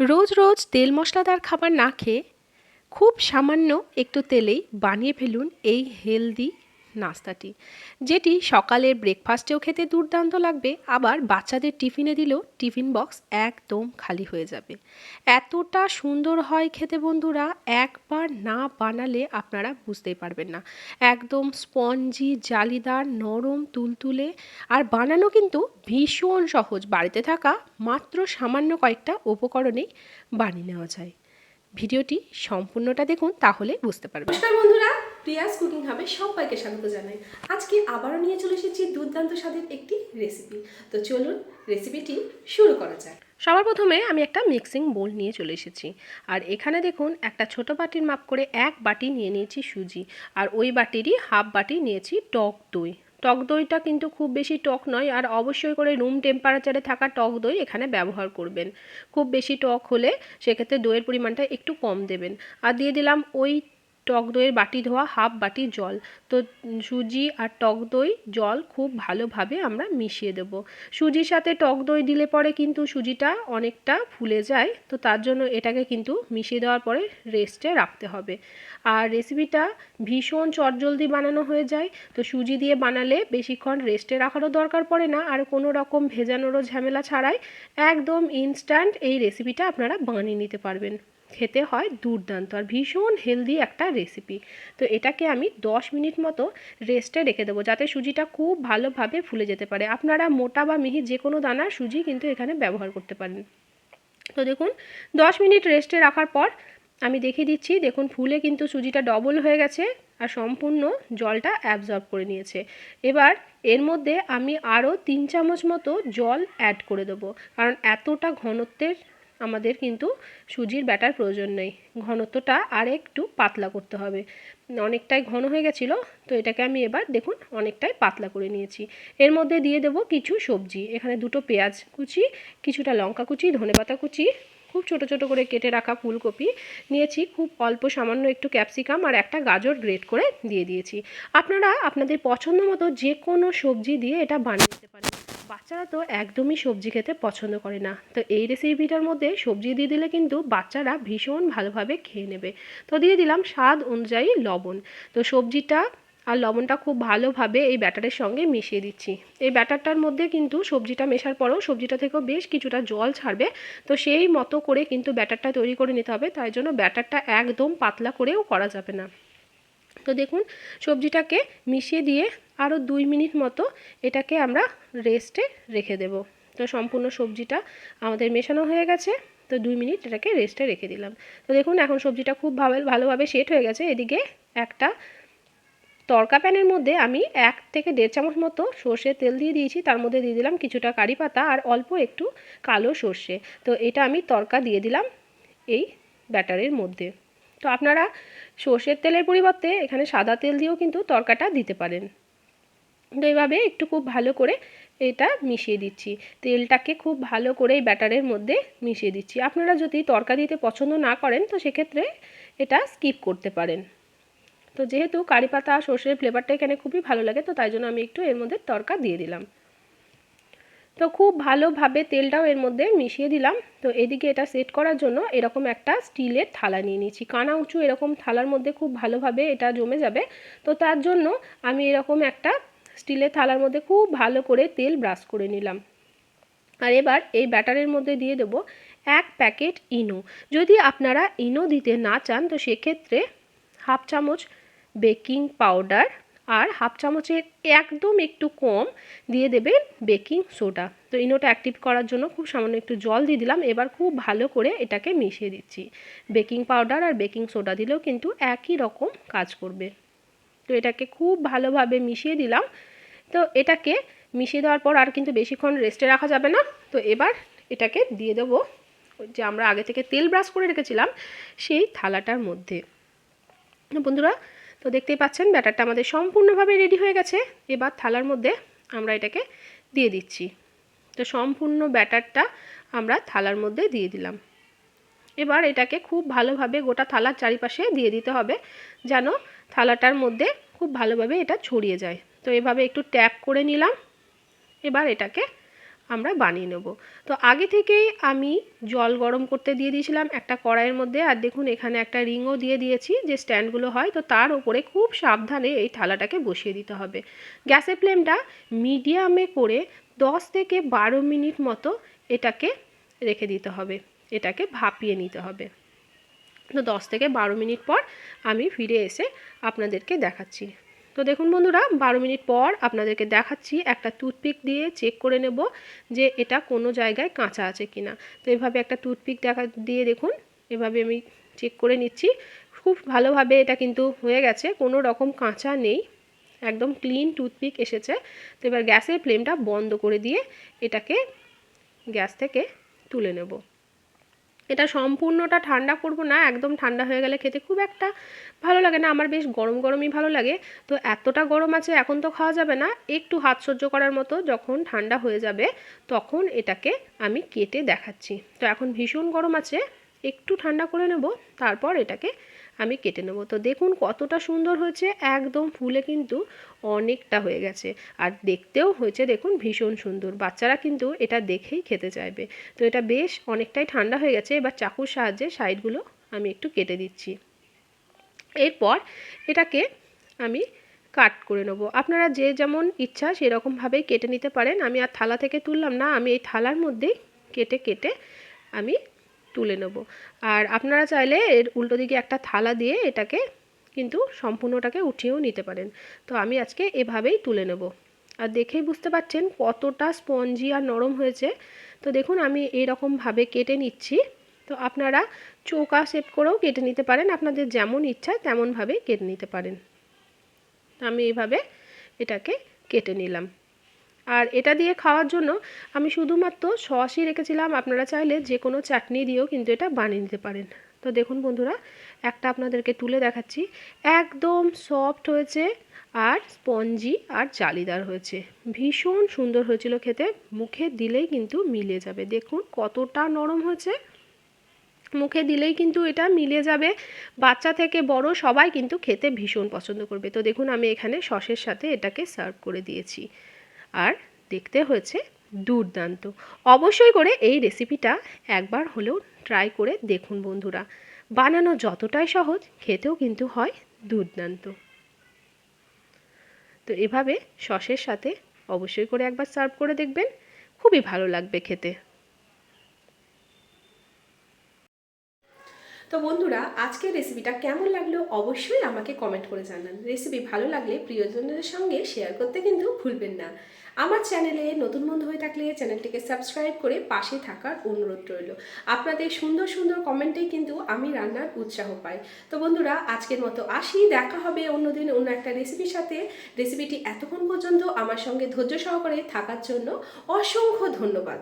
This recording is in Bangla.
রোজ রোজ তেল মশলাদার খাবার না খেয়ে খুব সামান্য একটু তেলেই বানিয়ে ফেলুন এই হেলদি নাস্তাটি। যেটি সকালের ব্রেকফাস্টেও খেতে দুর্দান্ত লাগবে, আবার বাচ্চাদের টিফিনে দিলেও টিফিন বক্স একদম খালি হয়ে যাবে। এতটা সুন্দর হয় খেতে বন্ধুরা, একবার না বানালে আপনারা বুঝতেই পারবেন না। একদম স্পঞ্জি, জালিদার, নরম, তুলতুলে, আর বানানো কিন্তু ভীষণ সহজ। বাড়িতে থাকা মাত্র সামান্য কয়েকটা উপকরণেই বানিয়ে নেওয়া যায়। ভিডিওটি সম্পূর্ণটা দেখুন, তাহলে বুঝতে পারবেন। বন্ধুরা প্রিয়াস কুকিং হাবে সবাইকে স্বাগত জানাই। আজকে আবারও নিয়ে চলে এসেছি দুর্দান্ত স্বাদের একটি রেসিপি তো চলুন রেসিপিটি শুরু করা যাক। সবার প্রথমে আমি একটা মিক্সিং বোল নিয়ে চলে এসেছি। আর এখানে দেখুন, একটা ছোট বাটির মাপ করে এক বাটি নিয়ে নিয়েছি সুজি। আর ওই বাটিরই হাফ বাটি নিয়েছি টক দই। টক দইটা কিন্তু খুব বেশি টক নয়, আর অবশ্যই করে রুম টেম্পারেচারে থাকা টক দই এখানে ব্যবহার করবেন। খুব বেশি টক হলে সেক্ষেত্রে দইয়ের পরিমাণটা একটু কম দেবেন। আর দিয়ে দিলাম ওই টক দইয়ের বাটি ধোয়া হাফ বাটি জল। তো সুজি আর টক দই, জল খুব ভালোভাবে আমরা মিশিয়ে দেব। সুজির সাথে টক দই দিলে পরে কিন্তু সুজিটা অনেকটা ফুলে যায়। তো তার জন্য এটাকে কিন্তু মিশিয়ে দেওয়ার পরে রেস্টে রাখতে হবে। আর রেসিপিটা ভীষণ চটজলদি বানানো হয়ে যায়। তো সুজি দিয়ে বানালে বেশিক্ষণ রেস্টে রাখারও দরকার পড়ে না। আর কোনো রকম ভেজানোরও ঝামেলা ছাড়াই একদম ইনস্ট্যান্ট এই রেসিপিটা আপনারা বানিয়ে নিতে পারবেন। খেতে হয় দুর্দান্ত আর ভীষণ হেলদি একটা রেসিপি তো এটাকে আমি 10 মিনিট মতো রেস্টে রেখে দেবো যাতে সুজিটা খুব ভালোভাবে ফুলে যেতে পারে। আপনারা মোটা বা মিহি যে কোনো দানার সুজি কিন্তু এখানে ব্যবহার করতে পারেন। তো দেখুন 10 মিনিট রেস্টে রাখার পর আমি দেখিয়ে দিচ্ছি, দেখুন ফুলে কিন্তু সুজিটা ডবল হয়ে গেছে আর সম্পূর্ণ জলটা অ্যাবজর্ব করে নিয়েছে। এবার এর মধ্যে আমি আরও তিন চামচ মতো জল অ্যাড করে দেবো। কারণ এতটা ঘনত্বের আমাদের কিন্তু সুজির ব্যাটার প্রয়োজন নেই। ঘনত্বটা আর একটু পাতলা করতে হবে। অনেকটাই ঘন হয়ে গেছিল, তো এটাকে আমি এবার দেখুন অনেকটাই পাতলা করে নিয়েছি। এর মধ্যে দিয়ে দেব কিছু সবজি, এখানে দুটো পেঁয়াজ কুচি, কিছুটা লঙ্কা কুচি ধনেপাতা কুচি, খুব ছোট ছোট করে কেটে রাখা ফুলকপি, নিয়েছি খুব অল্প সামান্য একটু ক্যাপসিকাম আর একটা গাজর গ্রেট করে দিয়ে দিয়েছি। আপনারা আপনাদের পছন্দ মতো যে কোনো সবজি দিয়ে এটা বানিয়ে বাচ্চারা তো একদমই সবজি খেতে পছন্দ করে না। তো এই রেসিপিটার মধ্যে সবজি দিয়ে দিলে কিন্তু বাচ্চারা ভীষণ ভালোভাবে খেয়ে নেবে। তো দিয়ে দিলাম স্বাদ অনুযায়ী লবণ। তো সবজিটা আর লবণটা খুব ভালোভাবে এই ব্যাটারের সঙ্গে মিশিয়ে দিচ্ছি। এই ব্যাটারটার মধ্যে কিন্তু সবজিটা মেশার পরেও সবজিটা থেকেও বেশ কিছুটা জল ছাড়বে। তো সেই মতো করে কিন্তু ব্যাটারটা তৈরি করে নিতে হবে। তাই জন্য ব্যাটারটা একদম পাতলা করেও করা যাবে না। তো দেখুন, সবজিটাকে মিশিয়ে দিয়ে আরও দুই মিনিট মতো এটাকে আমরা রেস্টে রেখে দেব। তো সম্পূর্ণ সবজিটা আমাদের মেশানো হয়ে গেছে। তো দুই মিনিট এটাকে রেস্টে রেখে দিলাম। তো দেখুন, এখন সবজিটা খুব ভালো ভালোভাবে সেট হয়ে গেছে। এদিকে একটা তরকা প্যানের মধ্যে আমি এক থেকে দেড় চামচ মতো সর্ষের তেল দিয়ে দিয়েছি। তার মধ্যে দিয়ে দিলাম কিছুটা কারি পাতা আর অল্প একটু কালো সর্ষে। তো এটা আমি তরকা দিয়ে দিলাম এই ব্যাটারের মধ্যে। তো আপনারা সর্ষের তেলের পরিবর্তে এখানে সাদা তেল দিয়েও কিন্তু তরকাটা দিতে পারেন। তো এইভাবে একটু খুব ভালো করে এটা মিশিয়ে দিচ্ছি। তেলটাকে খুব ভালো করে এই ব্যাটারের মধ্যে মিশিয়ে দিচ্ছি। আপনারা যদি তরকা দিতে পছন্দ না করেন, তো সেক্ষেত্রে এটা স্কিপ করতে পারেন। তো যেহেতু কারি পাতা, সর্ষের ফ্লেভারটা এখানে খুবই ভালো লাগে, তো তাই জন্য আমি একটু এর মধ্যে তরকা দিয়ে দিলাম। তো খুব ভালোভাবে তেলটাও এর মধ্যে মিশিয়ে দিলাম। তো এদিকে এটা সেট করার জন্য এরকম একটা স্টিলের থালা নিয়ে নিয়েছি কানা উঁচু এরকম থালার মধ্যে খুব ভালোভাবে এটা জমে যাবে। তো তার জন্য আমি এরকম একটা স্টিলের থালার মধ্যে খুব ভালো করে তেল ব্রাশ করে নিলাম। আর এবার এই ব্যাটারের মধ্যে দিয়ে দেবো এক প্যাকেট ইনো। যদি আপনারা ইনো দিতে না চান, তো সেক্ষেত্রে হাফ চামচ বেকিং পাউডার আর হাফ চামচের একদম একটু কম দিয়ে দেবেন বেকিং সোডা। তো ইনোটা অ্যাক্টিভ করার জন্য খুব সামান্য একটু জল দিয়ে দিলাম। এবার খুব ভালো করে এটাকে মিশিয়ে দিচ্ছি। বেকিং পাউডার আর বেকিং সোডা দিলেও কিন্তু একই রকম কাজ করবে। তো এটাকে খুব ভালোভাবে মিশিয়ে দিলাম। তো এটাকে মিশিয়ে দেওয়ার পর আর কিন্তু বেশিক্ষণ রেস্টে রাখা যাবে না। তো এবার এটাকে দিয়ে দেবো যে আমরা আগে থেকে তেল ব্রাশ করে রেখেছিলাম সেই থালাটার মধ্যে। বন্ধুরা, তো দেখতেই পাচ্ছেন ব্যাটারটা আমাদের সম্পূর্ণভাবে রেডি হয়ে গেছে। এবার থালার মধ্যে আমরা এটাকে দিয়ে দিচ্ছি। তো সম্পূর্ণ ব্যাটারটা আমরা থালার মধ্যে দিয়ে দিলাম। এবার এটাকে খুব ভালোভাবে গোটা থালার চারিপাশে দিয়ে দিতে হবে যেন থালাটার মধ্যে খুব ভালোভাবে এটা ছড়িয়ে যায়। তো এভাবে একটু ট্যাপ করে নিলাম। এবার এটাকে আমরা বানিয়ে নেব। তো আগে থেকেই আমি জল গরম করতে দিয়ে দিয়েছিলাম একটা কড়াইয়ের মধ্যে। আর দেখুন, এখানে একটা রিংও দিয়ে দিয়েছি যে স্ট্যান্ডগুলো হয়। তো তার উপরে খুব সাবধানে এই থালাটাকে বসিয়ে দিতে হবে। গ্যাসের ফ্লেমটা মিডিয়ামে করে দশ থেকে বারো মিনিট মতো এটাকে রেখে দিতে হবে। এটাকে ভাপিয়ে নিতে হবে। তো দশ থেকে বারো মিনিট পর আমি ফিরে এসে আপনাদেরকে দেখাচ্ছি। তো দেখুন বন্ধুরা, বারো মিনিট পর আপনাদেরকে দেখাচ্ছি, একটা টুথপিক দিয়ে চেক করে নেব যে এটা কোনো জায়গায় কাঁচা আছে কি না তো এভাবে একটা টুথপিক দেখা দিয়ে দেখুন, এভাবে আমি চেক করে নিচ্ছি। খুব ভালোভাবে এটা কিন্তু হয়ে গেছে, কোনো রকম কাঁচা নেই, একদম ক্লিন টুথপিক এসেছে। তো এবার গ্যাসের ফ্লেমটা বন্ধ করে দিয়ে এটাকে গ্যাস থেকে তুলে নেব। এটা সম্পূর্ণটা ঠান্ডা করব না, একদম ঠান্ডা হয়ে গেলে খেতে খুব একটা ভালো লাগে না, আমার বেশ গরম গরমই ভালো লাগে। তো এতটা গরম আছে এখন তো খাওয়া যাবে না, একটু হাত সহ্য করার মতো যখন ঠান্ডা হয়ে যাবে তখন এটাকে আমি কেটে দেখাচ্ছি। তো এখন ভীষণ গরম আছে, একটু ঠান্ডা করে নেব, তারপর এটাকে আমি কেটে নেব। তো দেখুন কতটা সুন্দর হয়েছে, একদম ফুলে কিন্তু অনেকটা হয়ে গেছে। আর দেখতেও হয়েছে, দেখুন ভীষণ সুন্দর। বাচ্চারা কিন্তু এটা দেখেই খেতে চাইবে। তো এটা বেশ অনেকটাই ঠান্ডা হয়ে গেছে, এবার চাকুর সাহায্যে সাইডগুলো আমি একটু কেটে দিচ্ছি। এরপর এটাকে আমি কাট করে নেব। আপনারা যে যেমন ইচ্ছা সেরকমভাবেই কেটে নিতে পারেন। আমি আর থালা থেকে তুললাম না, আমি এই থালার মধ্যেই কেটে কেটে আমি তুলে নেব। আর আপনারা চাইলে এর উল্টো দিকে একটা থালা দিয়ে এটাকে কিন্তু সম্পূর্ণটাকে উঠিয়েও নিতে পারেন। তো আমি আজকে এভাবেই তুলে নেব। আর দেখেই বুঝতে পারছেন কতটা স্পঞ্জি আর নরম হয়েছে। তো দেখুন আমি এরকমভাবে কেটে নিচ্ছি। তো আপনারা চৌকা শেপ করেও কেটে নিতে পারেন। আপনাদের যেমন ইচ্ছা তেমনভাবে কেটে নিতে পারেন। আমি এইভাবে এটাকে কেটে নিলাম। আর এটা দিয়ে খাওয়ার জন্য আমি শুধুমাত্র সসই রেখেছিলাম। আপনারা চাইলে যে কোনো চাটনি দিয়েও কিন্তু এটা বানিয়ে নিতে পারেন। তো দেখুন বন্ধুরা, একটা আপনাদেরকে তুলে দেখাচ্ছি। একদম সফট হয়েছে আর স্পঞ্জি আর জালিদার হয়েছে। ভীষণ সুন্দর হয়েছিল খেতে। মুখে দিলেই কিন্তু মিলে যাবে। দেখুন কতটা নরম হয়েছে। মুখে দিলেই কিন্তু এটা মিলে যাবে। বাচ্চা থেকে বড় সবাই কিন্তু খেতে ভীষণ পছন্দ করবে। তো দেখুন আমি এখানে সসের সাথে এটাকে সার্ভ করে দিয়েছি। আর দেখতে হয়েছে দুর্দান্ত। অবশ্যই করে এই রেসিপিটা একবার হলেও ট্রাই করে দেখুন বন্ধুরা। বানানো যতটাই সহজ, খেতেও কিন্তু হয় দুর্দান্ত। তো এভাবে সসের সাথে অবশ্যই করে একবার সার্ভ করে দেখবেন, খুবই ভালো লাগবে খেতে। তো বন্ধুরা, আজকের রেসিপিটা কেমন লাগল অবশ্যই আমাকে কমেন্ট করে জানান। রেসিপি ভালো লাগলে প্রিয়জনদের সঙ্গে শেয়ার করতে কিন্তু ভুলবেন না। আমার চ্যানেলে নতুন বন্ধু হয়ে থাকলে চ্যানেলটিকে সাবস্ক্রাইব করে পাশে থাকার অনুরোধ রইল। আপনাদের সুন্দর সুন্দর কমেন্টেই কিন্তু আমি রান্নার উৎসাহ পাই। তো বন্ধুরা, আজকের মতো আসি। দেখা হবে অন্যদিন অন্য একটা রেসিপির সাথে। রেসিপিটি এতক্ষণ পর্যন্ত আমার সঙ্গে ধৈর্য সহকারে থাকার জন্য অসংখ্য ধন্যবাদ।